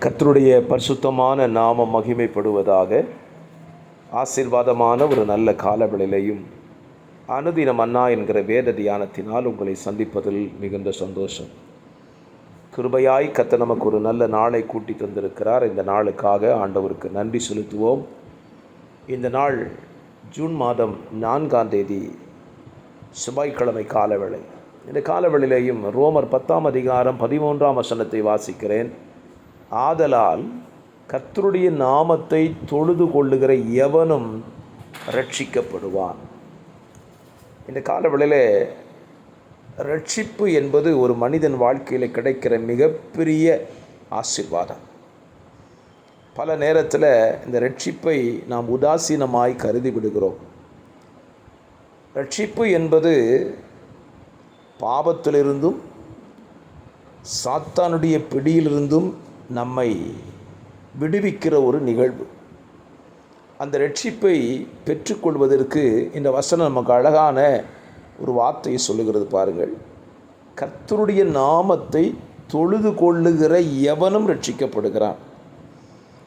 கர்த்தருடைய பரிசுத்தமான நாமம் மகிமைப்படுவதாக ஆசீர்வாதமான ஒரு நல்ல காலவெளியிலையும் அனுதினம் அண்ணா என்கிற வேத தியானத்தினால் உங்களை சந்திப்பதில் மிகுந்த சந்தோஷம். கிருபையாய் கத்த நமக்கு ஒரு நல்ல நாளை கூட்டி தந்திருக்கிறார். இந்த நாளுக்காக ஆண்டவருக்கு நன்றி செலுத்துவோம். இந்த நாள் ஜூன் மாதம் நான்காம் தேதி செவ்வாய்க்கிழமை காலவேளை. இந்த காலவெளிலையும் ரோமர் பத்தாம் அதிகாரம் பதிமூன்றாம் வசனத்தை வாசிக்கிறேன். ஆதலால் கத்தருடைய நாமத்தை தொழுது கொள்ளுகிற எவனும் ரட்சிக்கப்படுவான் இந்த காலவெளியில் ரட்சிப்பு என்பது ஒரு மனிதன் வாழ்க்கையில் கிடைக்கிற மிகப்பெரிய ஆசீர்வாதம். பல நேரத்தில் இந்த ரட்சிப்பை நாம் உதாசீனமாய் கருதி விடுகிறோம். ரட்சிப்பு என்பது பாவத்திலிருந்தும் சாத்தானுடைய பிடியிலிருந்தும் நம்மை விடுவிக்கிற ஒரு நிகழ்வு. அந்த ரட்சிப்பை பெற்றுக்கொள்வதற்கு இந்த வசனம் நமக்கு அழகான ஒரு வார்த்தையை சொல்லுகிறது பாருங்கள். கர்த்தருடைய நாமத்தை தொழுது கொள்ளுகிற எவனும் ரட்சிக்கப்படுகிறான்.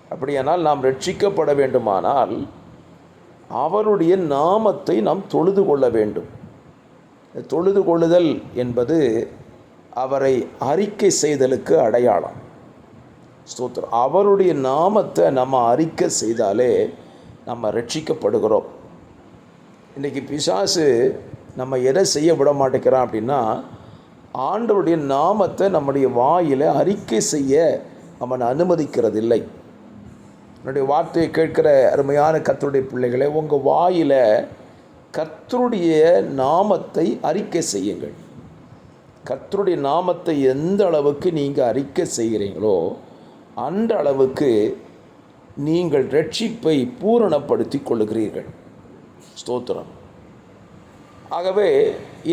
அப்படியானால் நாம் ரட்சிக்கப்பட வேண்டுமானால் அவருடைய நாமத்தை நாம் தொழுது கொள்ள வேண்டும். தொழுது கொள்ளுதல் என்பது அவரை அறிக்கை செய்தலுக்கு அடையாளம். ஸ்தோத்திரம். அவருடைய நாமத்தை நம்ம அறிக்கை செய்தாலே நம்ம ரட்சிக்கப்படுகிறோம். இன்றைக்கி பிசாசு நம்ம எதை செய்ய விட மாட்டேங்கிறான் அப்படின்னா ஆண்டவருடைய நாமத்தை நம்முடைய வாயில் அறிக்கை செய்ய அவன் அனுமதிக்கிறதில்லை. என்னுடைய வார்த்தையை கேட்கிற அருமையான கத்தருடைய பிள்ளைகளை உங்கள் வாயில் கர்த்தருடைய நாமத்தை அறிக்கை செய்யுங்கள். கர்த்தருடைய நாமத்தை எந்த அளவுக்கு நீங்கள் அறிக்கை செய்கிறீங்களோ அந்த அளவுக்கு நீங்கள் ரட்சிப்பை பூரணப்படுத்தி கொள்ளுகிறீர்கள். ஸ்தோத்திரம். ஆகவே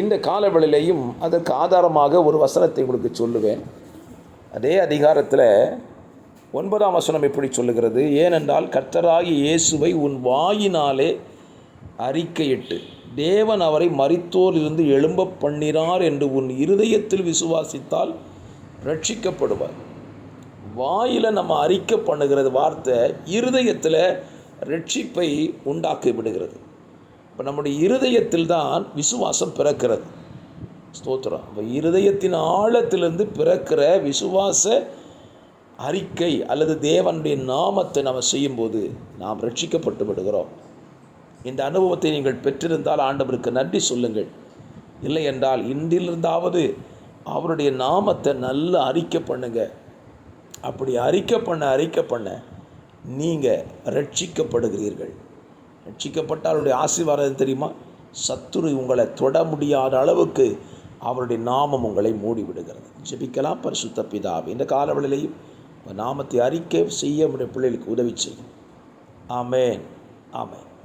இந்த காலவெளியிலையும் அதற்கு ஆதாரமாக ஒரு வசனத்தை உங்களுக்கு சொல்லுவேன். அதே அதிகாரத்தில் ஒன்பதாம் வசனம் எப்படி சொல்லுகிறது? ஏனென்றால் கர்த்தராகி இயேசுவை உன் வாயினாலே அறிக்கையிட்டு தேவன் அவரை மரித்தோரிலிருந்து எழும்ப பண்ணினார் என்று உன் இருதயத்தில் விசுவாசித்தால் ரட்சிக்கப்படுவார். வாயில் நம்ம அறிக்கை பண்ணுகிறது வார்த்தை இருதயத்தில் ரட்சிப்பை உண்டாக்கி விடுகிறது. இப்போ நம்முடைய இருதயத்தில் தான் விசுவாசம் பிறக்கிறது. ஸ்தோத்திரம். இப்போ இருதயத்தின் ஆழத்திலிருந்து பிறக்கிற விசுவாச அறிக்கை அல்லது தேவனுடைய நாமத்தை நம்ம செய்யும்போது நாம் ரட்சிக்கப்பட்டு விடுகிறோம். இந்த அனுபவத்தை நீங்கள் பெற்றிருந்தால் ஆண்டவருக்கு நன்றி சொல்லுங்கள். இல்லை என்றால் இன்றிலிருந்தாவது அவருடைய நாமத்தை நல்ல அறிக்கை பண்ணுங்கள் அப்படி அறிக்கை பண்ண அறிக்கை பண்ண நீங்கள் ரட்சிக்கப்படுகிறீர்கள். ரட்சிக்கப்பட்ட அவருடைய ஆசீர்வாதம் தெரியுமா? சத்துரு உங்களை தொட முடியாத அளவுக்கு அவருடைய நாமம் உங்களை மூடிவிடுகிறது. ஜெபிக்கலாம் பரிசுத்த பிதாவே இந்த காலவெளியிலையும் நாமத்தை அறிக்கை செய்ய முடிய பிள்ளைகளுக்கு உதவி செய்யும். ஆமேன். ஆமேன்.